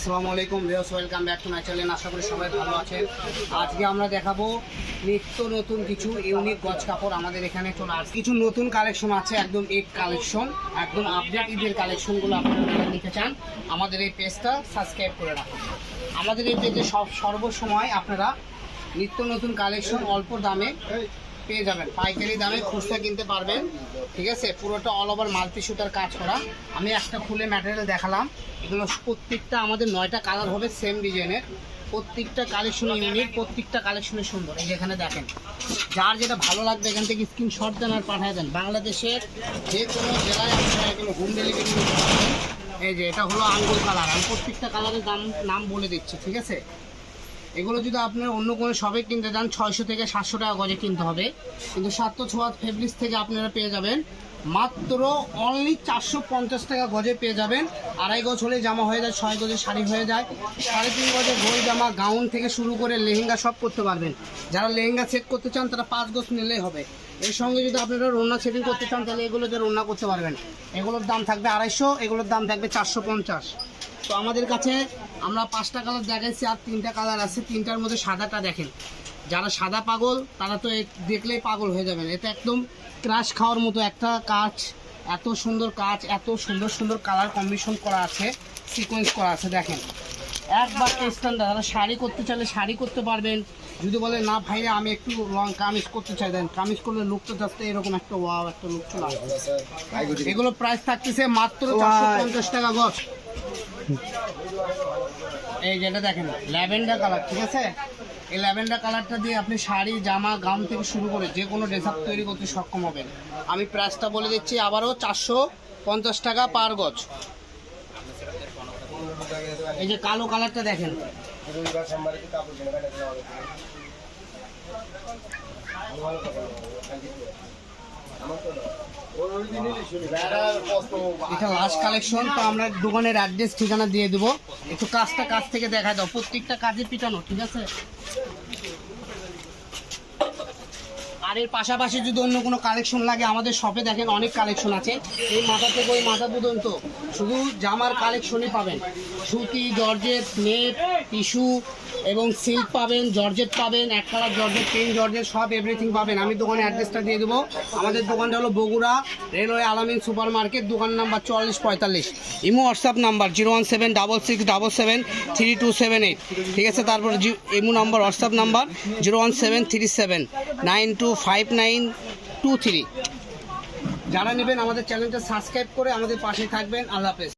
আসসালামু আলাইকুম views welcome back to my channel. আশা করি সবাই ভালো আছেন। আজকে আমরা দেখাবো নিত্য নতুন কিছু ইউনিক গজ কাপড় আমাদের এখানে চলে আসছে কিছু নতুন কালেকশন আছে, একদম এক কালেকশন, একদম আপডেট ঈদের কালেকশনগুলো আপনারা নিতে চান, আমাদের এই পেজটা সাবস্ক্রাইব করে রাখুন। আমাদের এই পেজে সব সর্বসময় আপনারা নিত্য নতুন কালেকশন অল্প দামে পেয়ে যাবেন। পাইকারি দামে খুচরা কিনতে পারবেন। ঠিক আছে? পুরোটা অল ওভার মাল্টি সুতার কাজ করা। আমি একটা খুলে ম্যাটেরিয়াল দেখালাম। এগুলো প্রত্যেকটা আমাদের নয়টা কালার হবে সেম ডিজাইনের প্রত্যেকটা কালেকশন ইউনিক প্রত্যেকটা কালেকশনে সুন্দর। এই যেখানে দেখেন, যার যেটা ভালো লাগবে এখান থেকে স্ক্রিনশট দেন আর পাঠিয়ে দেন। বাংলাদেশের যে কোনো জেলায় আপনারা এগুলো হোম ডেলিভারি এই যে এটা হলো আঙ্গুর কালার আমি প্রত্যেকটা কালারের দাম, নাম বলে দিচ্ছি, ঠিক আছে? এগুলো যদি আপনার অন্য কোনো শপে কিনতে যান, ছয়শো থেকে সাতশো টাকা গজে কিনতে হবে। কিন্তু সাতশো ছোয়াত ফেব্রিক্স থেকে আপনারা পেয়ে যাবেন। মাত্র অনলি চারশো পঞ্চাশ টাকা গজে পেয়ে যাবেন। আড়াই গজ হলে জামা হয়ে যায়, ছয় গজে শাড়ি হয়ে যায়। সাড়ে তিন গজের গোল জামা গাউন থেকে শুরু করে লেহেঙ্গা সব করতে পারবেন। যারা লেহেঙ্গা সেট করতে চান, তারা পাঁচ গজ নিলেই হবে। এর সঙ্গে যদি আপনারা রোনা সেটিং করতে চান, তাহলে এগুলো এগুলোতে রোনা করতে পারবেন। এগুলোর দাম থাকবে আড়াইশো, এগুলোর দাম থাকবে চারশো পঞ্চাশ। তো আমাদের কাছে আমরা পাঁচটা কালার দেখাইছি আর তিনটা কালার আছে তিনটার মধ্যে সাদাটা দেখেন। যারা সাদা পাগল তারা তো দেখলেই পাগল হয়ে যাবেন। এটা একদম ক্রাশ খাওয়ার মতো একটা কাজ এত সুন্দর কাজ এত সুন্দর সুন্দর কালার কম্বিনেশন করা আছে সিকোয়েন্স করা আছে দেখেন। একবার স্ট্যান্ডার্ড যারা শাড়ি করতে চাইলে শাড়ি করতে পারবেন। যদি বলে না ভাইরে আমি একটু লং কামিজ করতে চাই। দেন কামিজ করলে লুকটা যাচ্ছে এরকম একটা ওয়াও একটা লুক চলে এগুলো প্রাইস থাকতেছে মাত্র চারশো পঞ্চাশ টাকা গছ এই যেটা দেখেন, ল্যাভেন্ডার কালার, ঠিক আছে? এই ল্যাভেন্ডার কালারটা দিয়ে আপনি শাড়ি, জামা, গাউন থেকে শুরু করে যে কোনো ড্রেস তৈরি করতে সক্ষম হবেন। আমি প্রাইসটা বলে দিচ্ছি, আবারও চারশো পঞ্চাশ টাকা পার গজ। এই যে কালো কালারটা দেখেন। এটা লাস্ট কালেকশন তো আমরা দোকানের অ্যাড্রেস ঠিকানা দিয়ে দেবো। একটু কাজটা কাজ থেকে দেখা দাও, প্রত্যেকটা কাজে পিটানো, ঠিক আছে? আর এর পাশাপাশি যদি অন্য কোনো কালেকশন লাগে, আমাদের শপে দেখেন অনেক কালেকশন আছে। এই মাথা থেকে ওই মাথা পর্যন্ত শুধু জামার কালেকশনই পাবেন। সুতি, জর্জেট, নেট, টিস্যু এবং সিল্ক পাবেন, জর্জেট পাবেন, এক কালার জর্জেট পেন জর্জেট, সব এভরিথিং পাবেন। আমি দোকানে অ্যাড্রেসটা দিয়ে দেবো। আমাদের দোকানটা হলো Bogura railway Alamin super market দোকান নাম্বার চুয়াল্লিশ পঁয়তাল্লিশ। Imo WhatsApp number zero one seven double six double seven three two seven eight. ঠিক আছে, তারপর imo number WhatsApp number zero one seven three seven nine two five nine two three যারা নেবেন আমাদের চ্যানেলটা সাবস্ক্রাইব করে আমাদের পাশে থাকবেন। আল্লাহ হাফেজ।